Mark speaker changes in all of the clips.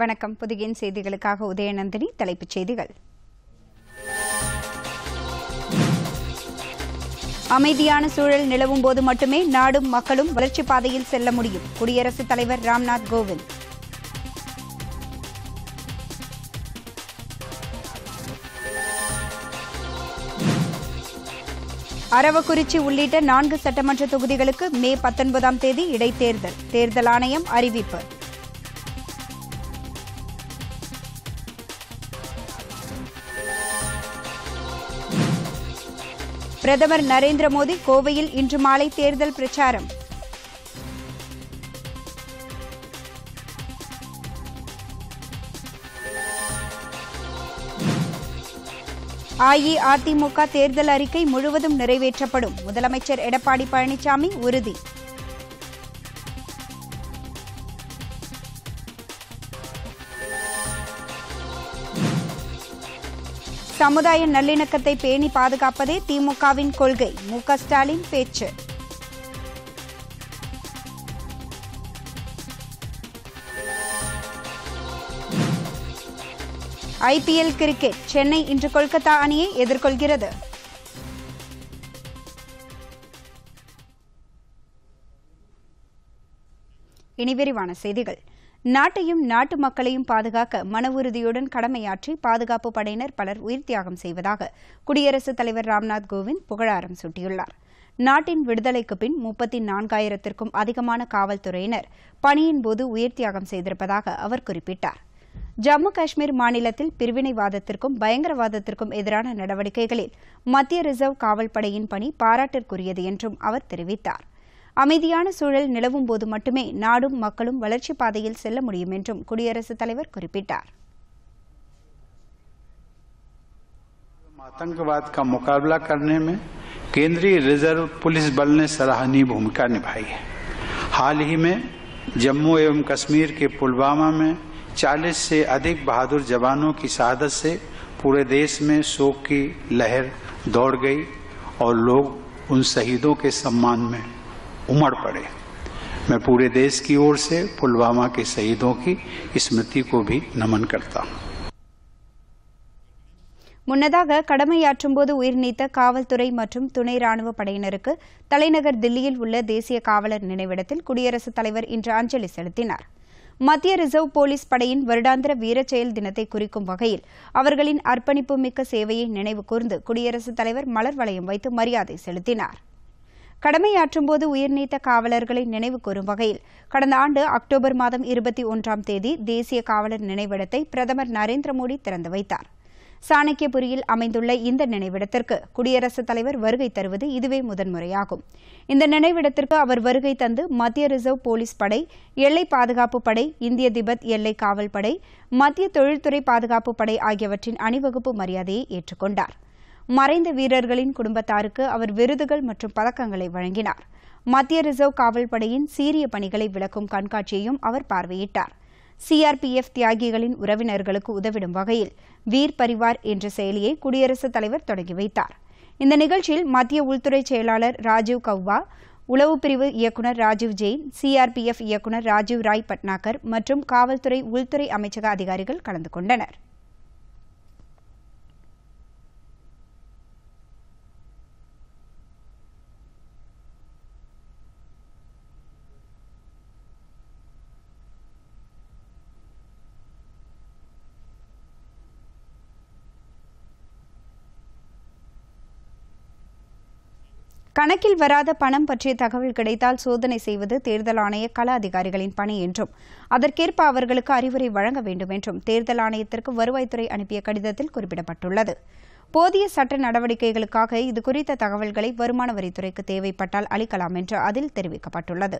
Speaker 1: வணக்கம் புதுகின் செய்திகளுக்காக உதயநந்தினி தலைப்புச் செய்திகள் அமைதியான சூழல் நிலவும் போது மட்டுமே நாடும் மக்களும் வளர்ச்சி பாதையில் செல்ல முடியும் குடியரசுத் தலைவர் ராம்நாத் கோவிந்த் அரவக்குறிச்சி உள்ளிட்ட நான்கு சட்டமன்ற தொகுதிகளுக்கு மே பத்தொன்பதாம் தேதி இடைத்தேர்தல் தேர்தல் ஆணையம் அறிவிப்பு பிரதமர் நரேந்திர மோடி கோவையில் இன்று மாலை தேர்தல் பிரச்சாரம் அஇஅதிமுக தேர்தல் அறிக்கை முழுவதும் நிறைவேற்றப்படும் முதலமைச்சர் எடப்பாடி பழனிசாமி உறுதி சமுதாய நல்லிணக்கத்தை பேணி பாதுகாப்பதே திமுகவின் கொள்கை மு ஸ்டாலின் பேச்சு ஐபிஎல் கிரிக்கெட் சென்னை இன்று கொல்கத்தா அணியை எதிர்கொள்கிறது இனி விரிவான செய்திகள் நாட்டையும் நாட்டு மக்களையும் பாதுகாக்க மன உறுதியுடன் கடமையாற்றி பாதுகாப்பு படையினர் பலர் உயிர் தியாகம் செய்வதாக குடியரசுத் தலைவர் ராம்நாத் கோவிந்த் புகழாரம் சூட்டியுள்ளார் நாட்டின் விடுதலைக்கு பின் முப்பத்தி நான்காயிரத்திற்கும் அதிகமான காவல்துறையினர் பணியின் போது உயிர் தியாகம் செய்திருப்பதாக அவர் குறிப்பிட்டார் ஜம்மு காஷ்மீர் மாநிலத்தில் பிரிவினைவாதத்திற்கும் பயங்கரவாதத்திற்கும் எதிரான நடவடிக்கைகளில் மத்திய ரிசர்வ் காவல்படையின் பணி பாராட்டிற்குரியது என்றும் அவர் தெரிவித்தாா் அமைதியான சூழல் நிலவும் போது மட்டுமே நாடும் மக்களும் வளர்ச்சி பாதையில் செல்ல முடியும் என்றும் குடியரசுத் தலைவர் குறிப்பிட்டார்
Speaker 2: आतंकवाद का मुकाबला करने में केंद्रीय रिजर्व पुलिस बल ने सराहनीय भूमिका निभाई है हाल ही में जम्मू एवं कश्मीर के पुलवामा में 40 से अधिक बहादुर जवानों की शहादत से पूरे देश में शोक की लहर दौड़ गई और लोग उन शहीदों के सम्मान में उमड़ पड़े मैं पूरे देश की ओर से पुलवामा के शहीदों की स्मृति को भी नमन करता हूँ
Speaker 1: முன்னதாக கடமையாற்றும் போது உயிர் நீத்த காவல்துறை மற்றும் துணை ராணுவ படையினருக்கு தலைநகர் தில்லியில் உள்ள தேசிய காவலர் நினைவிடத்தில் குடியரசுத் தலைவர் இன்று அஞ்சலி செலுத்தினார் மத்திய ரிசர்வ் போலீஸ் படையின் வருடாந்திர செயல் தினத்தை குறிக்கும் வகையில் அவர்களின் அர்ப்பணிப்புமிக்க சேவையை நினைவு கூர்ந்து குடியரசுத் தலைவர் மலர் வளையம் வைத்து மரியாதை செலுத்தினார் கடமையாற்றும்போது உயிர்நீத்த காவலர்களை நினைவு கூறும் வகையில் கடந்த ஆண்டு அக்டோபர் மாதம் இருபத்தி ஒன்றாம் தேதி தேசிய காவலர் நினைவிடத்தை பிரதமர் நரேந்திர மோடி திறந்து வைத்தார் சாணக்கியபுரியில் அமைந்துள்ள இந்த நினைவிடத்திற்கு குடியரசுத் தலைவர் வருகை தருவது இதுவே முதன்முறையாகும் இந்த நினைவிடத்திற்கு அவர் வருகை தந்து மத்திய ரிசர்வ் போலீஸ் படை எல்லை பாதுகாப்பு படை இந்திய திபெத் எல்லை காவல் படை மத்திய தொழில்துறை பாதுகாப்பு படை ஆகியவற்றின் அணிவகுப்பு மரியாதையை ஏற்றுக்கொண்டாா் மறைந்த வீரர்களின் குடும்பத்தாருக்கு அவர் விருதுகள் மற்றும் பதக்கங்களை வழங்கினார் மத்திய ரிசர்வ் காவல் படையின் சீரிய பணிகளை விளக்கும் கண்காட்சியையும் அவர் பார்வையிட்டார் சிஆர்பிஎஃப் தியாகிகளின் உறவினர்களுக்கு உதவிடும் வகையில் வீர் பரிவார் என்ற செயலியை குடியரசுத் தலைவர் தொடங்கி வைத்தார் இந்த நிகழ்ச்சியில் மத்திய உள்துறை செயலாளர் ராஜீவ் கவ்வா உளவு பிரிவு இயக்குநர் ராஜீவ் ஜெயின் சிஆர்பிஎஃப் இயக்குநர் ராஜீவ் ராய் பட்னாகர் மற்றும் காவல்துறை உள்துறை அமைச்சக அதிகாரிகள் கலந்து கொண்டனா் கணக்கில் வராத பணம் பற்றிய தகவல் கிடைத்தால் சோதனை செய்வது தேர்தல் ஆணைய கள அதிகாரிகளின் பணி என்றும் அதற்கேற்ப அவர்களுக்கு அறிவுரை வழங்க வேண்டும் என்றும் தேர்தல் ஆணையத்திற்கு வருவாய்த்துறை அனுப்பிய கடிதத்தில் குறிப்பிடப்பட்டுள்ளது போதிய சட்ட நடவடிக்கைகளுக்காக இது குறித்த தகவல்களை வருமான வரித்துறைக்கு தேவைப்பட்டால் அளிக்கலாம் என்று அதில் தெரிவிக்கப்பட்டுள்ளது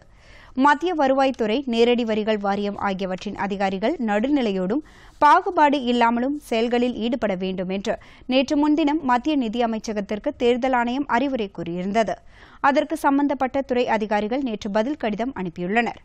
Speaker 1: மத்திய வருவாய்த்துறை நேரடி வரிகள் வாரியம் ஆகியவற்றின் அதிகாரிகள் நடுநிலையோடும் பாகுபாடு இல்லாமலும் செயல்களில் ஈடுபட வேண்டும் என்று நேற்று முன்தினம் மத்திய நிதி அமைச்சகத்திற்கு தேர்தல் ஆணையம் அறிவுரை கூறியிருந்தது அதற்கு சம்பந்தப்பட்ட துறை அதிகாரிகள் நேற்று பதில் கடிதம் அனுப்பியுள்ளனா்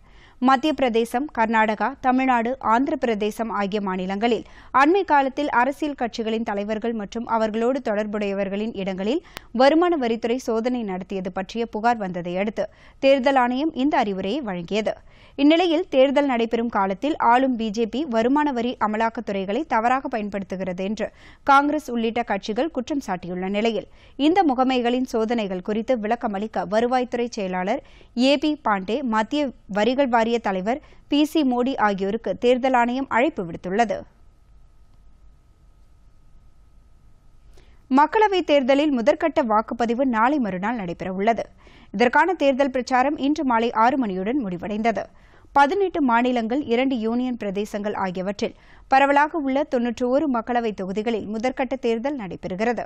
Speaker 1: மத்திய பிரதேசம் கர்நாடகா தமிழ்நாடு ஆந்திர பிரதேசம் ஆகிய மாநிலங்களில் அண்மை காலத்தில் அரசியல் கட்சிகளின் தலைவர்கள் மற்றும் அவர்களோடு தொடர்புடையவர்களின் இடங்களில் வருமான வரித்துறை சோதனை நடத்தியது பற்றிய புகார் வந்ததை அடுத்து தேர்தல் ஆணையம் இந்த அறிவுரையை வழங்கியது இந்நிலையில் தேர்தல் நடைபெறும் காலத்தில் ஆளும் பிஜேபி வருமான வரி அமலாக்கத்துறைகளை தவறாக பயன்படுத்துகிறது என்று காங்கிரஸ் உள்ளிட்ட கட்சிகள் குற்றம் சாட்டியுள்ள நிலையில் இந்த முகமைகளின் சோதனைகள் குறித்து விளக்கமளிக்க வருவாய்த்துறை செயலாளர் ஏ பி பாண்டே மத்திய வரிகள் வாரிய தலைவர் பி சி மோடி ஆகியோருக்கு தேர்தல் ஆணையம் அழைப்பு விடுத்துள்ளது மக்களவைத் தேர்தலில் முதற்கட்ட வாக்குப்பதிவு நாளை மறுநாள் நடைபெறவுள்ளது இதற்கான தேர்தல் பிரச்சாரம் இன்று மாலை ஆறு மணியுடன் முடிவடைந்தது பதினெட்டு மாநிலங்கள் இரண்டு யூனியன் பிரதேசங்கள் ஆகியவற்றில் பரவலாக உள்ள தொன்னூற்று ஒரு மக்களவைத் தொகுதிகளில் முதற்கட்ட தேர்தல் நடைபெறுகிறது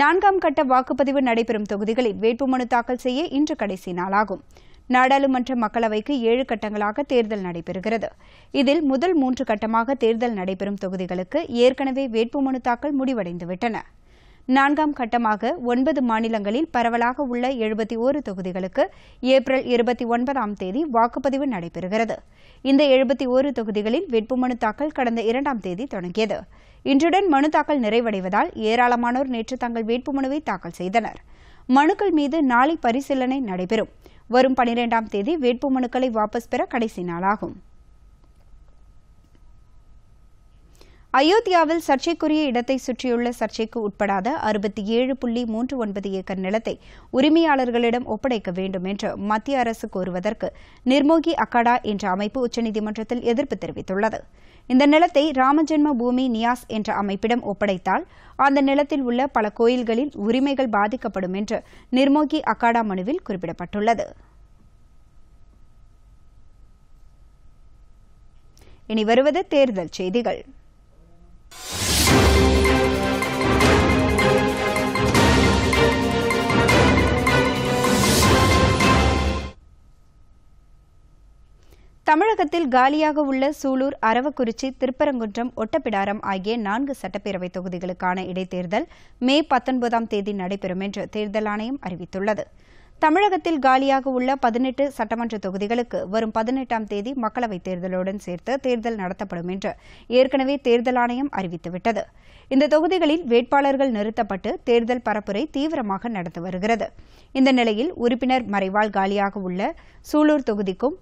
Speaker 1: நான்காம் கட்ட வாக்குப்பதிவு நடைபெறும் தொகுதிகளில் வேட்புமனு தாக்கல் செய்ய இன்று கடைசி நாளாகும் நாடாளுமன்ற மக்களவைக்கு ஏழு கட்டங்களாக தேர்தல் நடைபெறுகிறது இதில் முதல் மூன்று கட்டமாக தேர்தல் நடைபெறும் தொகுதிகளுக்கு ஏற்கனவே வேட்புமனு தாக்கல் முடிவடைந்துவிட்டன நான்காம் கட்டமாக ஒன்பது மாநிலங்களில் பரவலாக உள்ள எழுபத்தி ஒரு தொகுதிகளுக்கு ஏப்ரல் இருபத்தி ஒன்பதாம் தேதி வாக்குப்பதிவு நடைபெறுகிறது இந்த எழுபத்தி ஒரு தொகுதிகளில் வேட்புமனு தாக்கல் கடந்த இரண்டாம் தேதி தொடங்கியது இன்றுடன் மனு தாக்கல் நிறைவடைவதால் ஏராளமானோர் நேற்று தங்கள் வேட்புமனுவை தாக்கல் செய்தனர் மனுக்கள் மீது நாளை பரிசீலனை நடைபெறும் வரும் பனிரெண்டாம் தேதி வேட்பு மனுக்களை வாபஸ் பெற கடைசி நாளாகும் அயோத்தியாவில் சர்ச்சைக்குரிய இடத்தை சுற்றியுள்ள சர்ச்சைக்கு உட்படாத அறுபத்தி ஏழு புள்ளி மூன்று ஒன்பது ஏக்கர் நிலத்தை உரிமையாளர்களிடம் ஒப்படைக்க வேண்டும் என்று மத்திய அரசு கோருவதற்கு நிர்மோகி அக்காடா என்ற அமைப்பு உச்சநீதிமன்றத்தில் எதிர்ப்பு தெரிவித்துள்ளது இந்த நிலத்தை ராமஜென்ம பூமி நியாஸ் என்ற அமைப்பிடம் ஒப்படைத்தால் அந்த நிலத்தில் உள்ள பல கோயில்களில் உரிமைகள் பாதிக்கப்படும் என்று நிர்மோகி அகாடா மனுவில் குறிப்பிடப்பட்டுள்ளது இனி வருவது தேர்தல் செய்திகள் தமிழகத்தில் காலியாக உள்ள சூலூர் அரவக்குறிச்சி திருப்பரங்குன்றம் ஒட்டப்பிடாரம் ஆகிய நான்கு சட்டப்பேரவைத் தொகுதிகளுக்கான இடைத்தேர்தல் மே பத்தொன்பதாம் தேதி நடைபெறும் என்று தேர்தல் ஆணையம் அறிவித்துள்ளது தமிழகத்தில் காலியாக உள்ள பதினெட்டு சட்டமன்ற தொகுதிகளுக்கு வரும் பதினெட்டாம் தேதி மக்களவைத் தேர்தலுடன் சேர்த்து தேர்தல் நடத்தப்படும் என்று ஏற்கனவே தேர்தல் ஆணையம் அறிவித்துவிட்டது இந்த தொகுதிகளில் வேட்பாளர்கள் நிறுத்தப்பட்டு தேர்தல் பரப்புரை தீவிரமாக நடந்து வருகிறது இந்த நிலையில் உறுப்பினர் மறைவால் காலியாக உள்ள சூலூர் தொகுதிக்கும்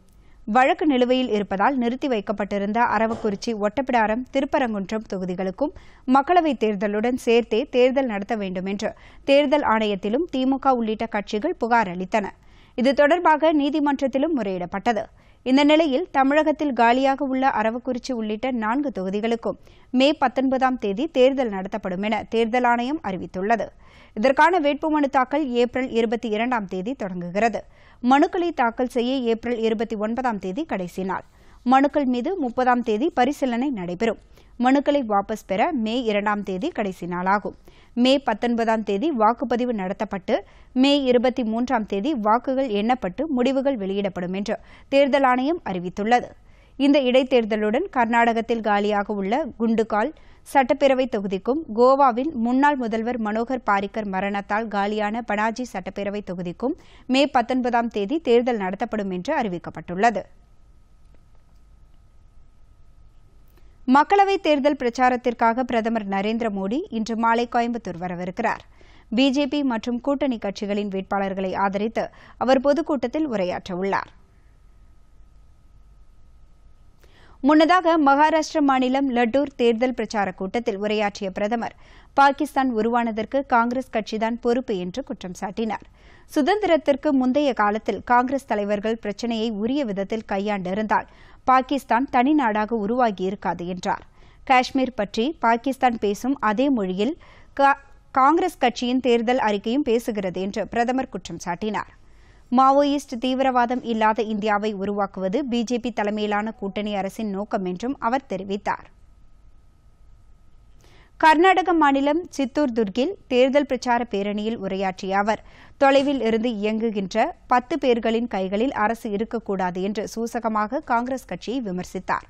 Speaker 1: வழக்கு நிலுவையில் இருப்பதால் நிறுத்தி வைக்கப்பட்டிருந்த அரவக்குறிச்சி ஒட்டப்பிடாரம் திருப்பரங்குன்றம் தொகுதிகளுக்கும் மக்களவைத் தேர்தலுடன் சேர்த்தே தேர்தல் நடத்த வேண்டும் என்று தேர்தல் ஆணையத்திலும் திமுக உள்ளிட்ட கட்சிகள் புகார் அளித்தன இது தொடர்பாக நீதிமன்றத்திலும் முறையிடப்பட்டது இந்த நிலையில் தமிழகத்தில் காலியாக உள்ள அரவக்குறிச்சி உள்ளிட்ட நான்கு தொகுதிகளுக்கும் மே பத்தொன்பதாம் தேதி தேர்தல் நடத்தப்படும் என தேர்தல் ஆணையம் அறிவித்துள்ளது இதற்கான வேட்புமனு தாக்கல் ஏப்ரல் இருபத்தி இரண்டாம் தேதி தொடங்குகிறது மனுக்களை தாக்கல் செய்ய ஏப்ரல் இருபத்தி ஒன்பதாம் தேதி கடைசி நாள் மனுக்கள் மீது முப்பதாம் தேதி பரிசீலனை நடைபெறும் மனுக்களை வாபஸ் பெற மே இரண்டாம் தேதி கடைசி நாளாகும் மே பத்தொன்பதாம் தேதி வாக்குப்பதிவு நடத்தப்பட்டு மே இருபத்தி மூன்றாம் தேதி வாக்குகள் எண்ணப்பட்டு முடிவுகள் வெளியிடப்படும் என்று தேர்தல் ஆணையம் அறிவித்துள்ளது இந்த இடைத்தேர்தலுடன் கர்நாடகத்தில் காலியாக உள்ள குண்டுகால் சட்டப்பேரவை தொகுதிக்கும் கோவாவின் முன்னாள் முதல்வர் மனோகர் பாரிக்கர் மரணத்தால் காலியான பனாஜி சட்டப்பேரவை தொகுதிக்கும் மே பத்தொன்பதாம் தேதி தேர்தல் நடத்தப்படும் என்று அறிவிக்கப்பட்டுள்ளது மக்களவைத் தேர்தல் பிரச்சாரத்திற்காக பிரதமர் நரேந்திர மோடி இன்று மாலை கோயம்புத்தூர் வரவிருக்கிறார் பிஜேபி மற்றும் கூட்டணி கட்சிகளின் வேட்பாளர்களை ஆதரித்து அவர் பொதுக்கூட்டத்தில் உரையாற்றவுள்ளாா் முன்னதாக மகாராஷ்டிர மாநிலம் லட்டூர் தேர்தல் பிரச்சார கூட்டத்தில் உரையாற்றிய பிரதமர் பாகிஸ்தான் உருவானதற்கு காங்கிரஸ் கட்சிதான் பொறுப்பு என்று குற்றம் சாட்டினார் சுதந்திரத்திற்கு முந்தைய காலத்தில் காங்கிரஸ் தலைவர்கள் பிரச்சினையை உரிய விதத்தில் கையாண்டிருந்தால் பாகிஸ்தான் தனிநாடாக உருவாகியிருக்காது என்றார் காஷ்மீர் பற்றி பாகிஸ்தான் பேசும் அதே மொழியில் காங்கிரஸ் கட்சியின் தேர்தல் அறிக்கையும் பேசுகிறது என்று பிரதமர் குற்றம் சாட்டினாா் மாவோயிஸ்ட் தீவிரவாதம் இல்லாத இந்தியாவை உருவாக்குவது பிஜேபி தலைமையிலான கூட்டணி அரசின் நோக்கம் என்றும் அவர் தெரிவித்தார் கர்நாடக மாநிலம் சித்தூர் துர்கில் தேர்தல் பிரச்சார பேரணியில் உரையாற்றிய அவர் தொலைவில் இருந்து இயங்குகின்ற பத்து பேர்களின் கைகளில் அரசு இருக்கக்கூடாது என்று சூசகமாக காங்கிரஸ் கட்சியை விமர்சித்தார்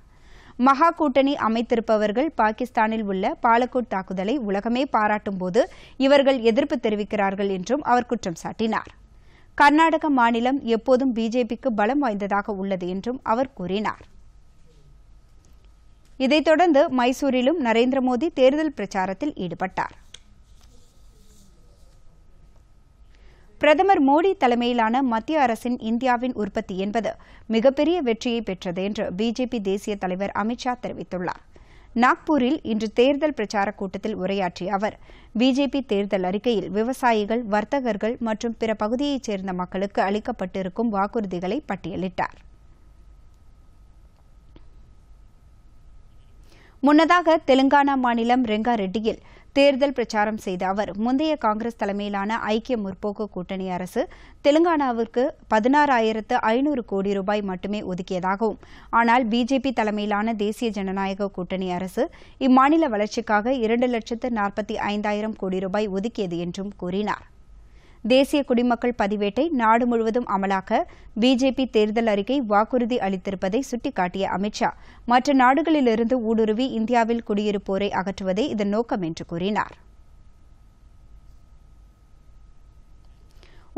Speaker 1: மகா கூட்டணி அமைத்திருப்பவர்கள் பாகிஸ்தானில் உள்ள பாலக்கோட் தாக்குதலை உலகமே பாராட்டும்போது இவர்கள் எதிர்ப்பு தெரிவிக்கிறார்கள் என்றும் அவர் குற்றம் சாட்டினாா் கர்நாடக மாநிலம் எப்போதும் பிஜேபிக்கு பலம் வாய்ந்ததாக உள்ளது என்றும் அவர் கூறினார் இதைத் தொடர்ந்து மைசூரிலும் நரேந்திர மோடி தேர்தல் பிரச்சாரத்தில் ஈடுபட்டார் பிரதமர் மோடி தலைமையிலான மத்திய அரசின் இந்தியாவின் உற்பத்தி என்பது மிகப்பெரிய வெற்றியை பெற்றது என்று பிஜேபி தேசிய தலைவர் அமித்ஷா தெரிவித்துள்ளார் நாக்பூரில் இன்று தேர்தல் பிரச்சாரக் கூட்டத்தில் உரையாற்றிய அவர் பிஜேபி தேர்தல் அறிக்கையில் விவசாயிகள் வர்த்தகர்கள் மற்றும் பிற பகுதியைச் சேர்ந்த மக்களுக்கு அளிக்கப்பட்டிருக்கும் வாக்குறுதிகளை பட்டியலிட்டார் முன்னதாக தெலுங்கானா மாநிலம் ரெங்காரெட்டியில் தேர்தல் பிரச்சாரம் செய்த அவர் முந்தைய காங்கிரஸ் தலைமையிலான ஐக்கிய முற்போக்கு கூட்டணி அரசு தெலுங்கானாவிற்கு பதினாறாயிரத்து ஐநூறு கோடி ரூபாய் மட்டுமே ஒதுக்கியதாகவும் ஆனால் பிஜேபி தலைமையிலான தேசிய ஜனநாயக கூட்டணி அரசு இம்மாநில வளர்ச்சிக்காக இரண்டு லட்சத்து நாற்பத்தி ஐந்தாயிரம் கோடி ரூபாய் ஒதுக்கியது என்றும் கூறினார் தேசிய குடிமக்கள் பதிவேட்டை நாடு முழுவதும் அமலாக்க பிஜேபி தேர்தல் அறிக்கை வாக்குறுதி அளித்திருப்பதை சுட்டிக்காட்டிய அமித்ஷா மற்ற நாடுகளிலிருந்து ஊடுருவி இந்தியாவில் குடியிருப்போரை அகற்றுவதே இதன் நோக்கம் என்று கூறினார்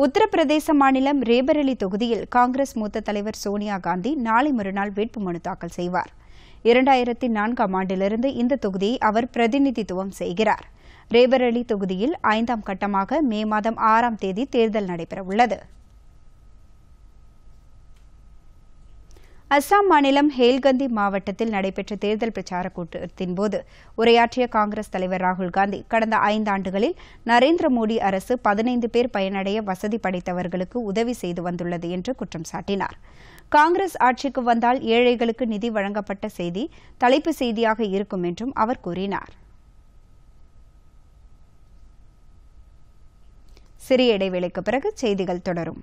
Speaker 1: உத்தரப்பிரதேச மாநிலம் ரேபரலி தொகுதியில் காங்கிரஸ் மூத்த தலைவர் சோனியா காந்தி நாளை மறுநாள் வேட்புமனு தாக்கல் செய்வார் இரண்டாயிரத்தி நான்காம் ஆண்டிலிருந்து இந்த தொகுதியை அவர் பிரதிநிதித்துவம் செய்கிறார் ரேபரேலி தொகுதியில் ஐந்தாம் கட்டமாக மே மாதம் ஆறாம் தேதி தேர்தல் நடைபெறவுள்ளது அஸ்ஸாம் மாநிலம் ஹேல்கந்தி மாவட்டத்தில் நடைபெற்ற தேர்தல் பிரச்சார கூட்டத்தின் போது உரையாற்றிய காங்கிரஸ் தலைவர் ராகுல் காந்தி கடந்த ஐந்தாண்டுகளில் நரேந்திர மோடி அரசு பதினைந்து பேர் பயனடைய வசதி படைத்தவர்களுக்கு உதவி செய்து வந்துள்ளது என்று குற்றம் சாட்டினார் காங்கிரஸ் ஆட்சிக்கு வந்தால் ஏழைகளுக்கு நிதி வழங்கப்பட்ட செய்தி தலைப்பு செய்தியாக இருக்கும் என்றும் அவர் கூறினாா் சிறிய இடைவேளைக்கு பிறகு செய்திகள் தொடரும்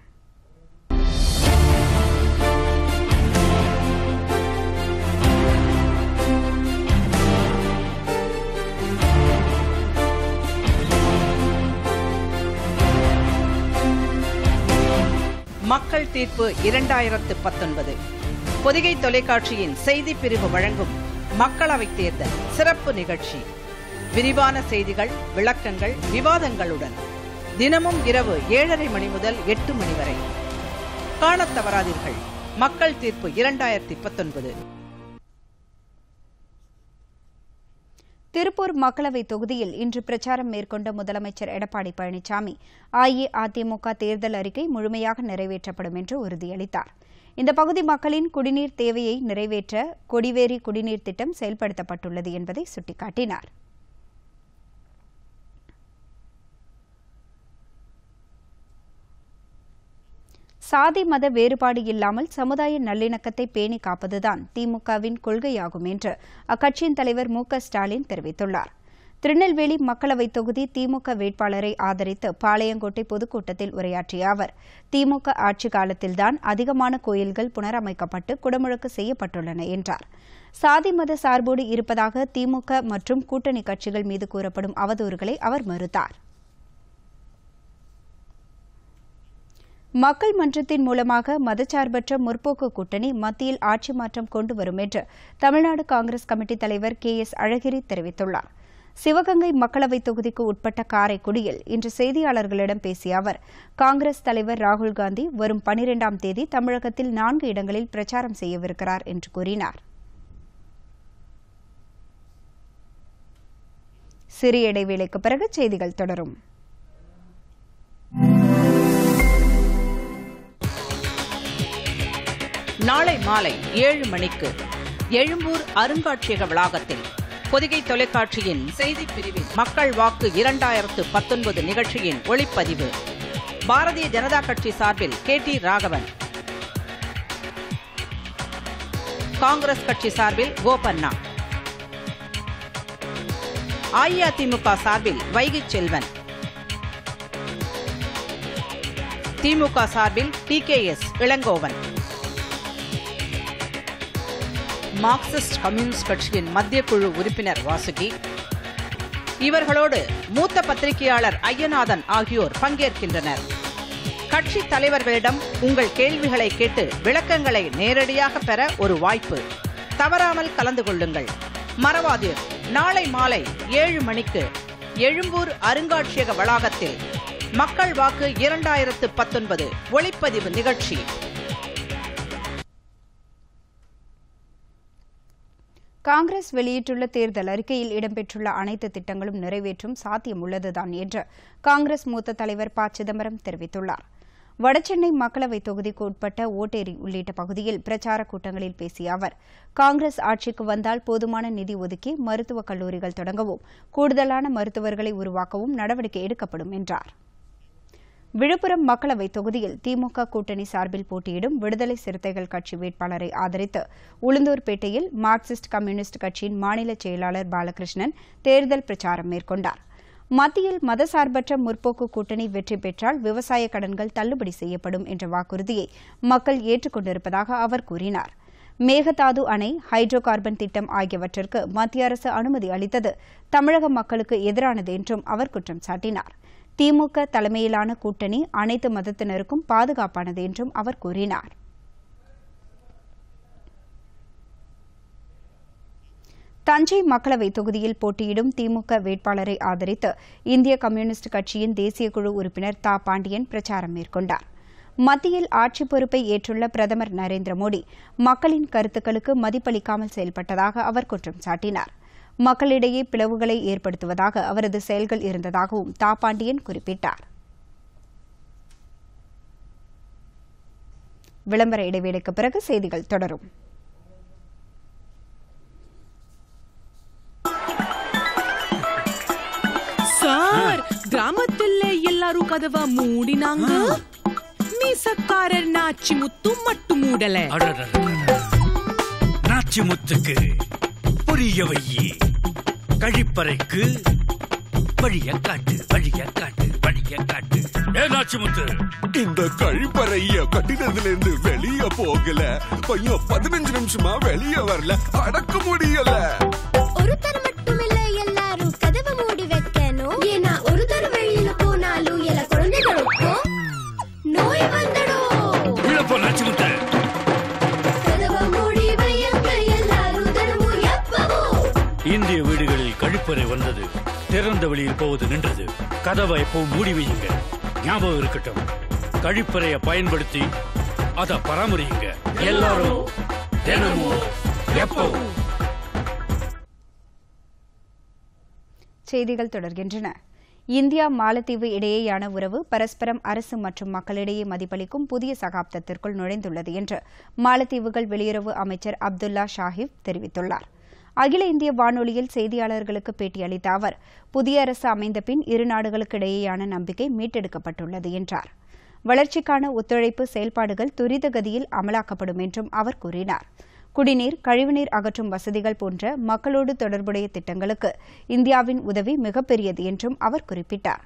Speaker 1: மக்கள் தீர்ப்பு இரண்டாயிரத்து பத்தொன்பது பொதிகை தொலைக்காட்சியின் செய்தி பிரிவு வழங்கும் மக்களவை தேர்தல் சிறப்பு நிகழ்ச்சி விரிவான செய்திகள் விளக்கங்கள் விவாதங்களுடன் தினமும் இரவு ஏழரை மணி முதல் எட்டு மணி வரை காண தவறாதீர்கள் மக்கள் தீர்ப்பு இரண்டாயிரத்தி பத்தொன்பது திருப்பூர் மக்களவைத் தொகுதியில் இன்று பிரச்சாரம் மேற்கொண்ட முதலமைச்சர் எடப்பாடி பழனிசாமி அஇஅதிமுக தேர்தல் அறிக்கை முழுமையாக நிறைவேற்றப்படும் என்று உறுதியளித்தார் இந்த பகுதி மக்களின் குடிநீர் தேவையை நிறைவேற்ற கொடிவேரி குடிநீர் திட்டம் செயல்படுத்தப்பட்டுள்ளது என்பதை சுட்டிக்காட்டினாா் சாதி மத வேறுபாடு இல்லாமல் சமுதாய நல்லிணக்கத்தை பேணி காப்பதுதான் திமுகவின் கொள்கையாகும் என்று அக்கட்சியின் தலைவர் மு ஸ்டாலின் தெரிவித்துள்ளார் திருநெல்வேலி மக்களவைத் தொகுதி திமுக வேட்பாளரை ஆதரித்து பாளையங்கோட்டை பொதுக்கூட்டத்தில் உரையாற்றிய அவர் திமுக ஆட்சி காலத்தில்தான் அதிகமான கோயில்கள் புனரமைக்கப்பட்டு குடமுழக்கு செய்யப்பட்டுள்ளன என்றார் சாதி மத சார்போடு இருப்பதாக திமுக மற்றும் கூட்டணி கட்சிகள் மீது கூறப்படும் அவதூறுகளை அவர் மறுத்தார் மக்கள் மன்றத்தின் மூலமாக மதச்சார்பற்ற முற்போக்கு கூட்டணி மத்தியில் ஆட்சி மாற்றம் கொண்டு வரும் என்று தமிழ்நாடு காங்கிரஸ் கமிட்டி தலைவர் கே எஸ் அழகிரி தெரிவித்துள்ளார் சிவகங்கை மக்களவைத் தொகுதிக்கு உட்பட்ட காரைக்குடியில் இன்று செய்தியாளர்களிடம் பேசிய அவர் காங்கிரஸ் தலைவர் ராகுல்காந்தி வரும் பனிரெண்டாம் தேதி தமிழகத்தில் நான்கு இடங்களில் பிரச்சாரம் செய்யவிருக்கிறார் என்று கூறினார் சிறிய இடைவேளைக்கு பிறகு செய்திகள் தொடரும் நாளை மாலை ஏழு மணிக்கு எழும்பூர் அருங்காட்சியக வளாகத்தில் பொதிகை தொலைக்காட்சியின் செய்தி பிரிவில் மக்கள் வாக்கு இரண்டாயிரத்து பத்தொன்பது நிகழ்ச்சியின் ஒளிப்பதிவு பாரதிய ஜனதா கட்சி சார்பில் கே டி ராகவன் காங்கிரஸ் கட்சி சார்பில் கோபண்ணா அஇஅதிமுக சார்பில் வைகை செல்வன் திமுக சார்பில் T K S Elangovan Marxist Communist கட்சியின் மத்திய குழு உறுப்பினர் வாசுகி இவர்களோடு மூத்த பத்திரிகையாளர் ஐயநாதன் ஆகியோர் பங்கேற்கின்றனர் கட்சி தலைவர்களிடம் உங்கள் கேள்விகளை கேட்டு விளக்கங்களை நேரடியாக பெற ஒரு வாய்ப்பு தவறாமல் கலந்து கொள்ளுங்கள் மறவாதீர் நாளை மாலை ஏழு மணிக்கு எழும்பூர் அருங்காட்சியக வளாகத்தில் மக்கள் வாக்கு இரண்டாயிரத்து பத்தொன்பது ஒளிப்பதிவு நிகழ்ச்சி காங்கிரஸ் வெளியிட்டுள்ள தேர்தல் அறிக்கையில் இடம்பெற்றுள்ள அனைத்து திட்டங்களும் நிறைவேற்றும் சாத்தியம் உள்ளதுதான் என்று காங்கிரஸ் மூத்த தலைவர் ப சிதம்பரம் தெரிவித்துள்ளார் வடசென்னை மக்களவை தொகுதிக்கு உட்பட்ட ஓட்டேரி உள்ளிட்ட பகுதியில் பிரச்சாரக் கூட்டங்களில் பேசிய அவர் காங்கிரஸ் ஆட்சிக்கு வந்தால் போதுமான நிதி ஒதுக்கி மருத்துவக் கல்லூரிகள் தொடங்கவும் கூடுதலான மருத்துவர்களை உருவாக்கவும் நடவடிக்கை எடுக்கப்படும் என்றாா் விழுப்புரம் மக்களவை தொகுதியில் திமுக கூட்டணி சார்பில் போட்டியிடும் விடுதலை சிறுத்தைகள் கட்சி வேட்பாளரை ஆதரித்து உளுந்தூர்பேட்டையில் மார்க்சிஸ்ட் கம்யூனிஸ்ட் கட்சியின் மாநில செயலாளர் பாலகிருஷ்ணன் தேர்தல் பிரச்சாரம் மேற்கொண்டார் மத்தியில் மதசார்பற்ற முற்போக்கு கூட்டணி வெற்றி பெற்றால் விவசாய கடன்கள் தள்ளுபடி செய்யப்படும் என்ற வாக்குறுதியை மக்கள் ஏற்றுக்கொண்டிருப்பதாக அவர் கூறினார் மேகதாது அணை ஹைட்ரோ கார்பன் திட்டம் ஆகியவற்றிற்கு மத்திய அரசு அனுமதி அளித்தது தமிழக மக்களுக்கு எதிரானது என்றும் அவர் குற்றம் சாட்டினார் திமுக தலைமையிலான கூட்டணி அனைத்து மதத்தினருக்கும் பாதுகாப்பானது என்றும் அவர் கூறினார் தஞ்சை மக்களவை தொகுதியில் போட்டியிடும் திமுக வேட்பாளரை ஆதரித்து இந்திய கம்யூனிஸ்ட் கட்சியின் தேசிய குழு உறுப்பினர் தா பாண்டியன் பிரச்சாரம் மேற்கொண்டார் மத்தியில் ஆட்சி பொறுப்பை ஏற்றுள்ள பிரதமர் நரேந்திர மோடி மக்களின் கருத்துக்களுக்கு மதிப்பளிக்காமல் செயல்பட்டதாக அவர் குற்றம் சாட்டினாா் மக்களிடையே பிளவுகளை ஏற்படுத்துவதாக அவரது செயல்கள் இருந்ததாகவும் தாப்பாண்டியன் குறிப்பிட்டார் விளம்பர இடைவேளைக்கு பிறகு செய்திகள் தொடரும்
Speaker 2: சார் எல்லாரும் கதவா மூடினாங்க மீசக்காரர் நாச்சி முத்து மட்டும் மூடல
Speaker 3: நாச்சி முத்துக்கு புரிய வையே கழிப்பறைக்கு வழிய காட்டு வழிய காட்டு வழிய காட்டு ஏனாச்சு
Speaker 4: முத்து இந்த கழிப்பறைய கட்டிடத்துல இருந்து வெளிய போகல பையன் பதினஞ்சு நிமிஷமா வெளிய வரல அடக்க முடியல
Speaker 5: ஒருத்தர்
Speaker 3: திறந்த வெளியில் போவது நின்றது கதவை எப்பவும் மூடி வையுங்க ஞாபகம் இருக்கட்டும் கழிப்பறைய பயன்படுத்தி அதை
Speaker 6: பராமரியுங்க எல்லாரும் தினமும் எப்பவும்
Speaker 1: செய்திகள் தொடர்கின்றன இந்தியா மாலத்தீவு இடையேயான உறவு பரஸ்பரம் அரசு மற்றும் மக்களிடையே மதிப்பளிக்கும் புதிய சகாப்தத்திற்குள் நுழைந்துள்ளது என்று மாலத்தீவுகள் வெளியுறவு அமைச்சர் அப்துல்லா ஷாஹிப் தெரிவித்துள்ளார் அகில இந்திய வானொலியில் செய்தியாளர்களுக்கு பேட்டியளித்த அவர் புதிய அரசு அமைந்த பின் இரு நாடுகளுக்கு இடையேயான நம்பிக்கை மீட்டெடுக்கப்பட்டுள்ளது என்றார் வளர்ச்சிக்கான ஒத்துழைப்பு செயல்பாடுகள் துரித கதியில் அமலாக்கப்படும் என்றும் அவர் கூறினார் குடிநீர் கழிவுநீர் அகற்றும் வசதிகள் போன்ற மக்களோடு தொடர்புடைய திட்டங்களுக்கு இந்தியாவின் உதவி மிகப்பெரியது என்றும் அவர் குறிப்பிட்டார்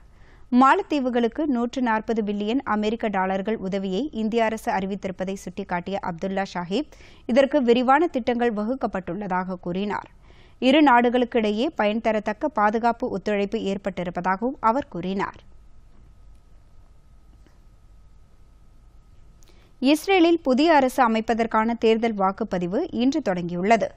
Speaker 1: மாலத்தீவுகளுக்கு நூற்று நாற்பது பில்லியன் அமெரிக்க டாலர்கள் உதவியை இந்திய அரசு அறிவித்திருப்பதை சுட்டிக்காட்டிய அப்துல்லா ஷாஹிப் இதற்கு விரிவான திட்டங்கள் வகுக்கப்பட்டுள்ளதாக கூறினார் இரு நாடுகளுக்கிடையே பயன் தரத்தக்க பாதுகாப்பு ஒத்துழைப்பு ஏற்பட்டிருப்பதாகவும் அவர் கூறினார் இஸ்ரேலில் புதிய அரசு அமைப்பதற்கான தேர்தல் வாக்குப்பதிவு இன்று தொடங்கியுள்ளது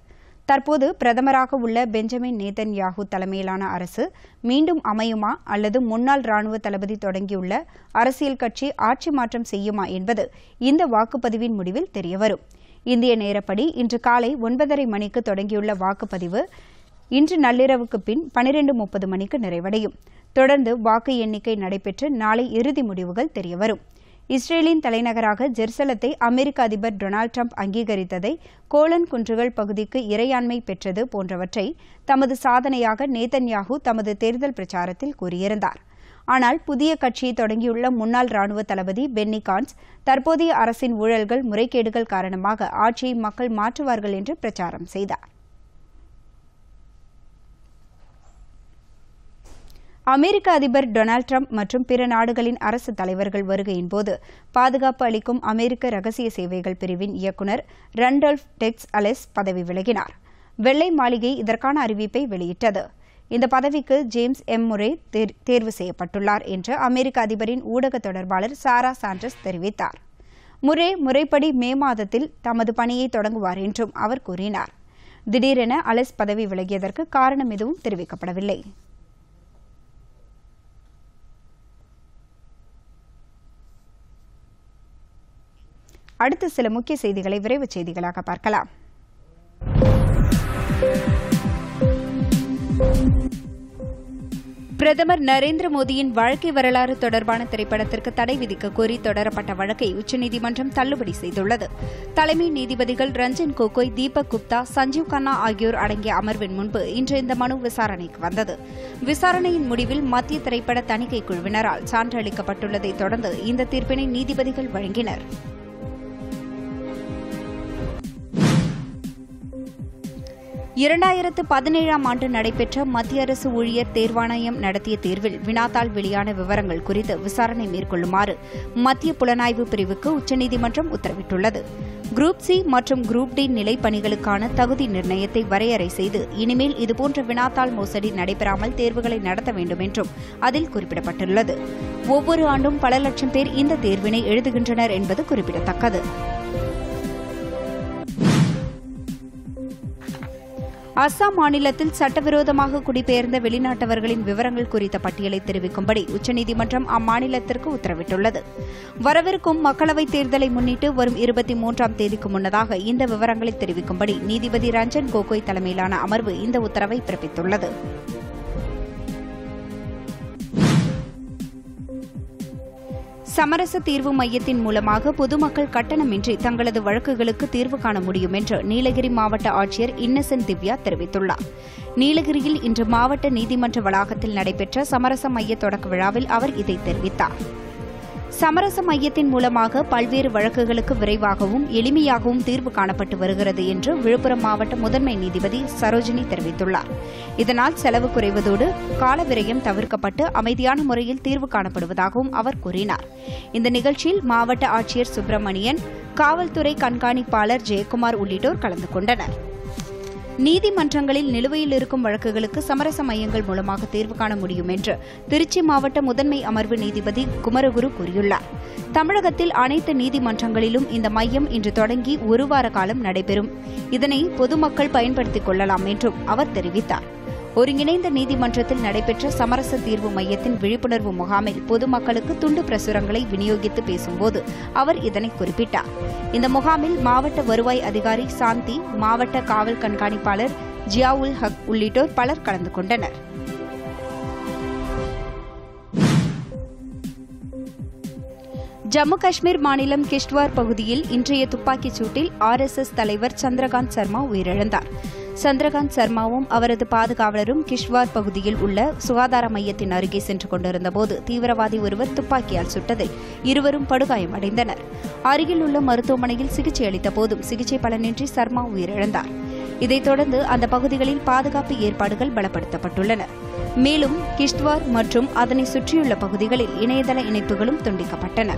Speaker 1: தற்போது பிரதமராக உள்ள பெஞ்சமின் நேதன் யாகு தலைமையிலான அரசு மீண்டும் அமையுமா அல்லது முன்னாள் ராணுவ தளபதி தொடங்கியுள்ள அரசியல் கட்சி ஆட்சி மாற்றம் செய்யுமா என்பது இந்த வாக்குப்பதிவின் முடிவில் தெரியவரும் இந்திய நேரப்படி இன்று காலை ஒன்பதரை மணிக்கு தொடங்கியுள்ள வாக்குப்பதிவு இன்று நள்ளிரவுக்கு பின் பனிரெண்டு முப்பது மணிக்கு நிறைவடையும் தொடர்ந்து வாக்கு எண்ணிக்கை நடைபெற்று நாளை இறுதி முடிவுகள் தெரியவரும் இஸ்ரேலின் தலைநகராக ஜெருசலத்தை அமெரிக்க அதிபர் டொனால்டு ட்ரம்ப் அங்கீகரித்ததை கோலன் குன்றுகள் பகுதிக்கு இறையாண்மை பெற்றது போன்றவற்றை தமது சாதனையாக நேதன்யாகு தமது தேர்தல் பிரச்சாரத்தில் கூறியிருந்தார் ஆனால் புதிய கட்சியை தொடங்கியுள்ள முன்னாள் ராணுவ தளபதி பென்னி கான்ஸ் தற்போதைய அரசின் ஊழல்கள் முறைகேடுகள் காரணமாக ஆட்சியை மக்கள் மாற்றுவார்கள் என்று பிரச்சாரம் செய்தார் அமெரிக்க அதிபர் டொனால்டு ட்ரம்ப் மற்றும் பிற நாடுகளின் அரசு தலைவர்கள் வருகையின் போது பாதுகாப்பு அளிக்கும் அமெரிக்க ரகசிய சேவைகள் பிரிவின் இயக்குநர் ரண்டல்ஃப் டெக்ஸ் அலெஸ் பதவி விலகினார் வெள்ளை மாளிகை இதற்கான அறிவிப்பை வெளியிட்டது இந்த பதவிக்கு ஜேம்ஸ் எம் முரே தேர்வு செய்யப்பட்டுள்ளார் என்று அமெரிக்க அதிபரின் ஊடக தொடர்பாளர் சாரா சாண்டஸ் தெரிவித்தார் முரே முறைப்படி மே மாதத்தில் தமது பணியை தொடங்குவார் என்றும் அவர் கூறினார் திடீரென அலெஸ் பதவி விலகியதற்கு காரணம் எதுவும் தெரிவிக்கப்படவில்லை அடுத்த சில முக்கிய செய்திகளை விரைவு செய்திகளாக பார்க்கலாம் பிரதமர் நரேந்திர மோடியின் வாழ்க்கை வரலாறு தொடர்பான திரைப்படத்திற்கு தடை விதிக்க கோரி தொடரப்பட்ட வழக்கை உச்சநீதிமன்றம் தள்ளுபடி செய்துள்ளது தலைமை நீதிபதிகள் ரஞ்சன் கோகோய் தீபக் குப்தா சஞ்சீவ் கண்ணா ஆகியோர் அடங்கிய அமர்வின் முன்பு இன்று இந்த மனு விசாரணைக்கு வந்தது விசாரணையின் முடிவில் மத்திய திரைப்பட தணிக்கை குழுவினரால் சான்று அளிக்கப்பட்டுள்ளதை தொடர்ந்து இந்த தீர்ப்பினை நீதிபதிகள் வழங்கினர் இரண்டாயிரத்து பதினேழாம் ஆண்டு நடைபெற்ற மத்திய அரசு ஊழியர் தேர்வாணையம் நடத்திய தேர்வில் வினாத்தாள் வெளியான விவரங்கள் குறித்து விசாரணை மேற்கொள்ளுமாறு மத்திய புலனாய்வு பிரிவுக்கு உச்சநீதிமன்றம் உத்தரவிட்டுள்ளது குரூப் சி மற்றும் குரூப் டி நிலைப்பணிகளுக்கான பணிகளுக்கான தகுதி நிர்ணயத்தை வரையறை செய்து இனிமேல் இதுபோன்ற வினாத்தாள் மோசடி நடைபெறாமல் தேர்வுகளை நடத்த வேண்டும் என்றும் அதில் குறிப்பிடப்பட்டுள்ளது ஒவ்வொரு ஆண்டும் பல லட்சம் பேர் இந்த தேர்வினை எழுதுகின்றனர் என்பது குறிப்பிடத்தக்கது அசாம் மாநிலத்தில் சட்டவிரோதமாக குடிபெயர்ந்த வெளிநாட்டவர்களின் விவரங்கள் குறித்த பட்டியலை தெரிவிக்கும்படி உச்சநீதிமன்றம் அம்மாநிலத்திற்கு உத்தரவிட்டுள்ளது வரவிருக்கும் மக்களவைத் தேர்தலை முன்னிட்டு வரும் இருபத்தி மூன்றாம் தேதிக்கு முன்னதாக இந்த விவரங்களை தெரிவிக்கும்படி நீதிபதி ரஞ்சன் கோகோய் தலைமையிலான அமர்வு இந்த உத்தரவை பிறப்பித்துள்ளது சமரச தீர்வு மையத்தின் மூலமாக பொதுமக்கள் கட்டணமின்றி தங்களது வழக்குகளுக்கு தீர்வு காண முடியும் என்று நீலகிரி மாவட்ட ஆட்சியர் இன்னசென்ட் திவ்யா தெரிவித்துள்ளார் நீலகிரியில் இன்று மாவட்ட நீதிமன்ற வளாகத்தில் நடைபெற்ற சமரச மைய தொடக்க விழாவில் அவர் இதை தெரிவித்தாா் சமரச மையத்தின் மூலமாக பல்வேறு வழக்குகளுக்கு விரைவாகவும் எளிமையாகவும் தீர்வு காணப்பட்டு வருகிறது என்று விழுப்புரம் மாவட்ட முதன்மை நீதிபதி சரோஜினி தெரிவித்துள்ளார் இதனால் செலவு குறைவதோடு காலவிரயம் தவிர்க்கப்பட்டு அமைதியான முறையில் தீர்வு காணப்படுவதாகவும் அவர் கூறினார் இந்த நிகழ்ச்சியில் மாவட்ட ஆட்சியர் சுப்பிரமணியன் காவல்துறை கண்காணிப்பாளர் ஜெயக்குமார் உள்ளிட்டோர் கலந்து கொண்டனா் நீதிமன்றங்களில் நிலுவையில் இருக்கும் வழக்குகளுக்கு சமரச மையங்கள் மூலமாக தீர்வு காண முடியும் என்று திருச்சி மாவட்ட முதன்மை அமர்வு நீதிபதி குமரகுரு கூறியுள்ளார் தமிழகத்தில் அனைத்து நீதிமன்றங்களிலும் இந்த மையம் இன்று தொடங்கி ஒருவார காலம் நடைபெறும் இதனை பொதுமக்கள் பயன்படுத்திக் கொள்ளலாம் என்றும் அவர் தெரிவித்தாா் ஒருங்கிணைந்த நீதிமன்றத்தில் நடைபெற்ற சமரச தீர்வு மையத்தின் விழிப்புணர்வு முகாமில் பொதுமக்களுக்கு துண்டு பிரசுரங்களை விநியோகித்து பேசும்போது அவர் இதனை குறிப்பிட்டார் இந்த முகாமில் மாவட்ட வருவாய் அதிகாரி சாந்தி மாவட்ட காவல் கண்காணிப்பாளர் ஜியாவுல் ஹக் உள்ளிட்டோர் பலர் கலந்து கொண்டனர் ஜம்மு காஷ்மீர் மாநிலம் கிஷ்ட்வார் பகுதியில் இன்றைய துப்பாக்கிச் சூட்டில் ஆர்எஸ்எஸ் தலைவர் சந்திரகாந்த் சர்மா உயிரிழந்தார் சந்திரகாந்த் சர்மாவும் அவரது பாதுகாவலரும் கிஷ்வார் பகுதியில் உள்ள சுகாதார மையத்தின் அருகே சென்று கொண்டிருந்தபோது தீவிரவாதி ஒருவர் துப்பாக்கியால் சுட்டதில் இருவரும் படுகாயம் அடைந்தனர் அருகில் உள்ள மருத்துவமனையில் சிகிச்சை அளித்த போதும் சிகிச்சை பலனின்றி சர்மா உயிரிழந்தார் இதைத் தொடர்ந்து அந்த பகுதிகளில் பாதுகாப்பு ஏற்பாடுகள் பலப்படுத்தப்பட்டுள்ளன மேலும் கிஷ்த்வார் மற்றும் அதனை சுற்றியுள்ள பகுதிகளில் இணையதள இணைப்புகளும் துண்டிக்கப்பட்டன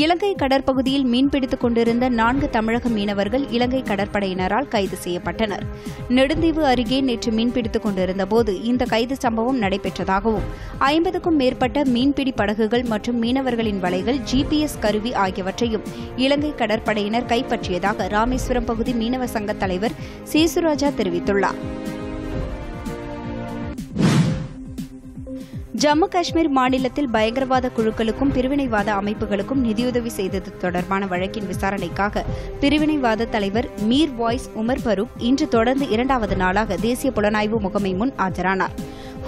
Speaker 1: இலங்கை கடற்பகுதியில் மீன்பிடித்துக் கொண்டிருந்த நான்கு தமிழக மீனவர்கள் இலங்கை கடற்படையினரால் கைது செய்யப்பட்டனர் நெடுந்தீவு அருகே நேற்று மீன்பிடித்துக் கொண்டிருந்தபோது இந்த கைது சம்பவம் நடைபெற்றதாகவும் ஐம்பதுக்கும் மேற்பட்ட மீன்பிடி படகுகள் மற்றும் மீனவர்களின் வலைகள் ஜிபிஎஸ் கருவி ஆகியவற்றையும் இலங்கை கடற்படையினர் கைப்பற்றியதாக ராமேஸ்வரம் பகுதி மீனவ சங்க தலைவர் சீசுராஜா தெரிவித்துள்ளார் ஜம்மு காஷ்மீர் மாநிலத்தில் பயங்கரவாத குழுக்களுக்கும் பிரிவினைவாத அமைப்புகளுக்கும் நிதியுதவி செய்தது தொடர்பான வழக்கின் விசாரணைக்காக பிரிவினைவாத தலைவர் மீர் வாய்ஸ் உமர் பரூக் இன்று தொடர்ந்து இரண்டாவது நாளாக தேசிய புலனாய்வு முகமை முன் ஆஜரானார்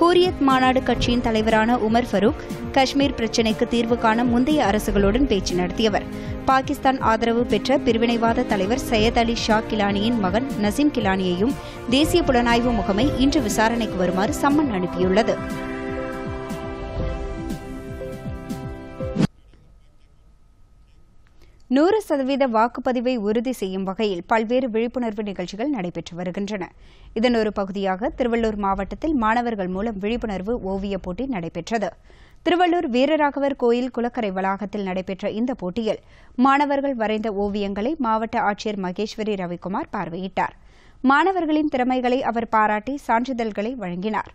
Speaker 1: ஹூரியத் மாநாடு கட்சியின் தலைவரான உமர் ஃபரூக் காஷ்மீர் பிரச்சினைக்கு தீர்வு காண முந்தைய அரசுகளுடன் பேச்சு நடத்தியவர் பாகிஸ்தான் ஆதரவு பெற்ற பிரிவினைவாத தலைவர் சையத் அலி ஷா கிலானியின் மகன் நசீம் கிலானியையும் தேசிய புலனாய்வு முகமை இன்று விசாரணைக்கு வருமாறு சம்மன் அனுப்பியுள்ளது நூறு சதவீத வாக்குப்பதிவை உறுதி செய்யும் வகையில் பல்வேறு விழிப்புணர்வு நிகழ்ச்சிகள் நடைபெற்று வருகின்றன இதன் ஒரு பகுதியாக திருவள்ளூர் மாவட்டத்தில் மாணவர்கள் மூலம் விழிப்புணர்வு ஓவியப் போட்டி நடைபெற்றது திருவள்ளூர் வீரராகவர் கோயில் குலக்கரை வளாகத்தில் நடைபெற்ற இந்த போட்டியில் மாணவர்கள் வரைந்த ஓவியங்களை மாவட்ட ஆட்சியர் மகேஸ்வரி ரவிக்குமார் பார்வையிட்டார் மாணவர்களின் திறமைகளை அவர் பாராட்டி சான்றிதழ்களை வழங்கினார்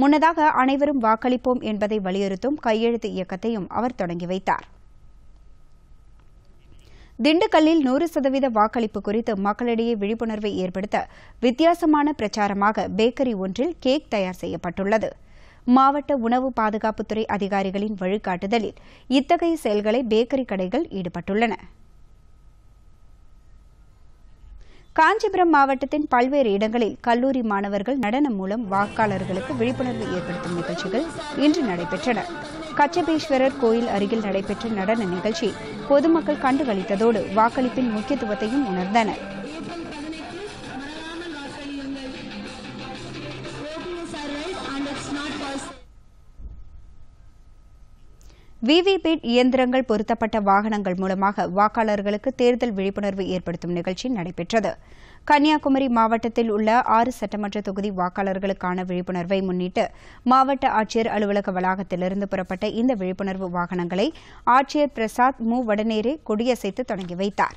Speaker 1: முன்னதாக அனைவரும் வாக்களிப்போம் என்பதை வலியுறுத்தும் கையெழுத்து இயக்கத்தையும் அவர் தொடங்கி வைத்தாா் திண்டுக்கல்லில் நூறு சதவீத வாக்களிப்பு குறித்து மக்களிடையே விழிப்புணர்வை ஏற்படுத்த வித்தியாசமான பிரச்சாரமாக பேக்கரி ஒன்றில் கேக் தயார் செய்யப்பட்டுள்ளது மாவட்ட உணவு பாதுகாப்புத்துறை அதிகாரிகளின் வழிகாட்டுதலில் இத்தகைய செயல்களை பேக்கரி கடைகள் ஈடுபட்டுள்ளன காஞ்சிபுரம் மாவட்டத்தின் பல்வேறு இடங்களில் கல்லூரி மாணவர்கள் நடனம் மூலம் வாக்காளர்களுக்கு விழிப்புணர்வு ஏற்படுத்தும் நிகழ்ச்சிகள் இன்று நடைபெற்றன கச்சபேஸ்வரர் கோயில் அருகில் நடைபெற்ற நடன நிகழ்ச்சி பொதுமக்கள் கண்டுகளித்ததோடு வாக்களிப்பின் முக்கியத்துவத்தையும் உணர்ந்தனர் விவிபேட் இயந்திரங்கள் பொருத்தப்பட்ட வாகனங்கள் மூலமாக வாக்காளர்களுக்கு தேர்தல் விழிப்புணர்வு ஏற்படுத்தும் நிகழ்ச்சி நடைபெற்றது கன்னியாகுமரி மாவட்டத்தில் உள்ள ஆறு சட்டமன்ற தொகுதி வாக்காளர்களுக்கான விழிப்புணர்வை முன்னிட்டு மாவட்ட ஆட்சியர் அலுவலக வளாகத்திலிருந்து புறப்பட்ட இந்த விழிப்புணர்வு வாகனங்களை ஆட்சியர் பிரசாத் மு வடநேரே கொடியசைத்து தொடங்கி வைத்தாா்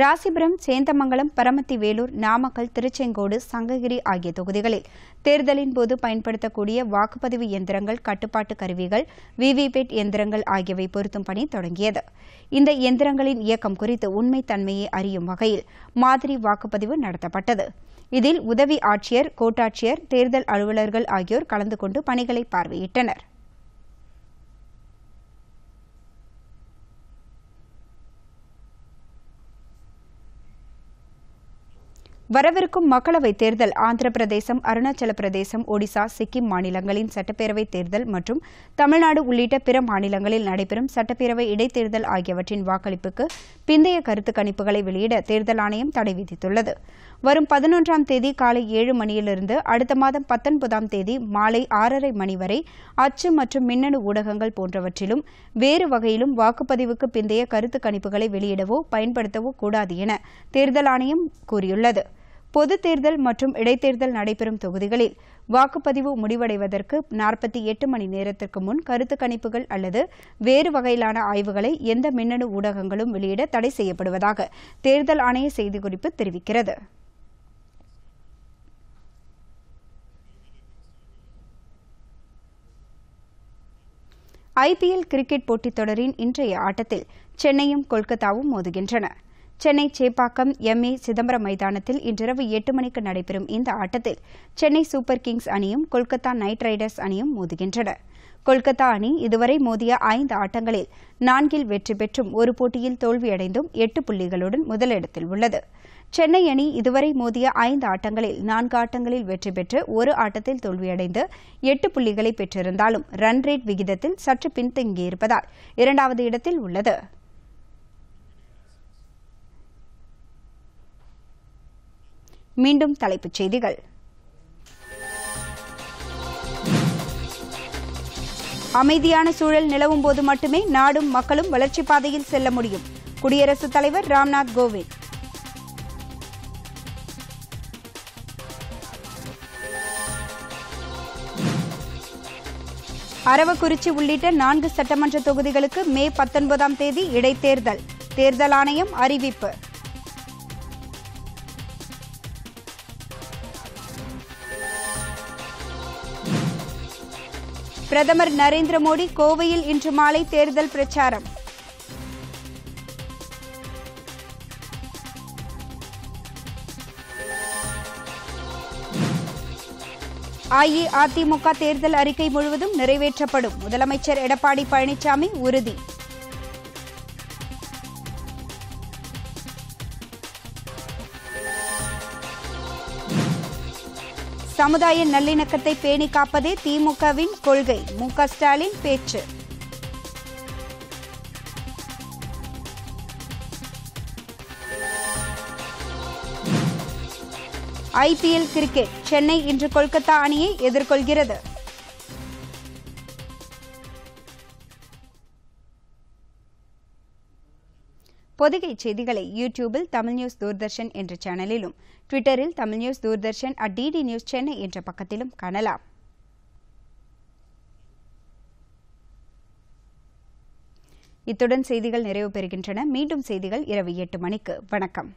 Speaker 1: ராசிபுரம் சேந்தமங்கலம் பரமத்தி வேலூர் நாமக்கல் திருச்செங்கோடு சங்ககிரி ஆகிய தொகுதிகளில் தேர்தலின் போது பயன்படுத்தக்கூடிய வாக்குப்பதிவு எந்திரங்கள் கட்டுப்பாட்டு கருவிகள் விவிபேட் எந்திரங்கள் ஆகியவை பொருத்தும் பணி தொடங்கியது இந்த எந்திரங்களின் இயக்கம் குறித்து உண்மை தன்மையை அறியும் வகையில் மாதிரி வாக்குப்பதிவு நடத்தப்பட்டது இதில் உதவி ஆட்சியர் கோட்டாட்சியர் தேர்தல் அலுவலர்கள் ஆகியோர் கலந்து கொண்டு பணிகளை பார்வையிட்டனா் வரவிருக்கும் மக்களவை தேர்தல் ஆந்திர பிரதேசம் அருணாச்சல பிரதேசம் ஒடிசா சிக்கிம் மாநிலங்களின் சட்டப்பேரவை தேர்தல் மற்றும் தமிழ்நாடு உள்ளிட்ட பிற மாநிலங்களில் நடைபெறும் சட்டப்பேரவை இடைத்தேர்தல் ஆகியவற்றின் வாக்களிப்புக்கு பிந்தைய கருத்து கணிப்புகளை வெளியிட தேர்தல் ஆணையம் தடை விதித்துள்ளது வரும் பதினொன்றாம் தேதி காலை ஏழு மணியிலிருந்து அடுத்த மாதம் பத்தொன்பதாம் தேதி மாலை ஆறரை மணி வரை அச்சு மற்றும் மின்னணு ஊடகங்கள் போன்றவற்றிலும் வேறு வகையிலும் வாக்குப்பதிவுக்கு பிந்தைய கருத்து கணிப்புகளை வெளியிடவோ பயன்படுத்தவோ கூடாது என தேர்தல் ஆணையம் கூறியுள்ளது பொது தேர்தல் மற்றும் இடைத்தேர்தல் நடைபெறும் தொகுதிகளில் வாக்குப்பதிவு முடிவடைவதற்கு நாற்பத்தி எட்டு மணி நேரத்திற்கு முன் கருத்து கணிப்புகள் அல்லது வேறு வகையிலான ஆய்வுகளை எந்த மின்னணு ஊடகங்களும் வெளியிட தடை செய்யப்படுவதாக தேர்தல் ஆணைய செய்திக்குறிப்பு தெரிவிக்கிறது ஐபிஎல் கிரிக்கெட் போட்டித் தொடரின் இன்றைய ஆட்டத்தில் சென்னையும் கொல்கத்தாவும் மோதுகின்றன சென்னை சேப்பாக்கம் எம் ஏ சிதம்பரம் மைதானத்தில் இன்றிரவு எட்டு மணிக்கு நடைபெறும் இந்த ஆட்டத்தில் சென்னை சூப்பர் கிங்ஸ் அணியும் கொல்கத்தா நைட் ரைடர்ஸ் அணியும் மோதுகின்றன கொல்கத்தா அணி இதுவரை மோதிய ஐந்து ஆட்டங்களில் நான்கில் வெற்றி பெற்றும் ஒரு போட்டியில் தோல்வியடைந்தும் எட்டு புள்ளிகளுடன் முதலிடத்தில் உள்ளது சென்னை அணி இதுவரை மோதிய ஐந்து ஆட்டங்களில் நான்கு ஆட்டங்களில் வெற்றி பெற்று ஒரு ஆட்டத்தில் தோல்வியடைந்து எட்டு புள்ளிகளை பெற்றிருந்தாலும் ரன் ரேட் விகிதத்தில் சற்று பின்தங்கியிருப்பதால் இரண்டாவது இடத்தில் உள்ளது மீண்டும் தலைப்புச் செய்திகள் அமைதியான சூழல் நிலவும் போது மட்டுமே நாடும் மக்களும் வளர்ச்சிப் பாதையில் செல்ல முடியும் குடியரசுத் தலைவர் ராம்நாத் கோவிந்த் அரவக்குறிச்சி உள்ளிட்ட நான்கு சட்டமன்ற தொகுதிகளுக்கு மே பத்தொன்பதாம் தேதி இடைத்தேர்தல் தேர்தல் ஆணையம் அறிவிப்பு பிரதமர் நரேந்திர மோடி கோவையில் இன்று மாலை தேர்தல் பிரச்சாரம் அஇஅதிமுக தேர்தல் அறிக்கை முழுவதும் நிறைவேற்றப்படும் முதலமைச்சர் எடப்பாடி பழனிசாமி உறுதி சமுதாய நல்லிணக்கத்தை பேணி காப்பதே திமுகவின் கொள்கை மு ஸ்டாலின் பேச்சு ஐபிஎல் கிரிக்கெட் சென்னை இன்று கொல்கத்தா அணியை எதிர்கொள்கிறது பொதிகை செய்திகளை யூடியூபில் தமிழ் நியூஸ் தூர்தர்ஷன் என்ற சேனலிலும் ட்விட்டரில் Tamil news Doordarshan at DD news Chennai என்ற பக்கத்திலும் காணலாம் இத்துடன் செய்திகள் நிறைவு பெறுகின்றன மீண்டும் செய்திகள் இரவு எட்டு மணிக்கு வணக்கம்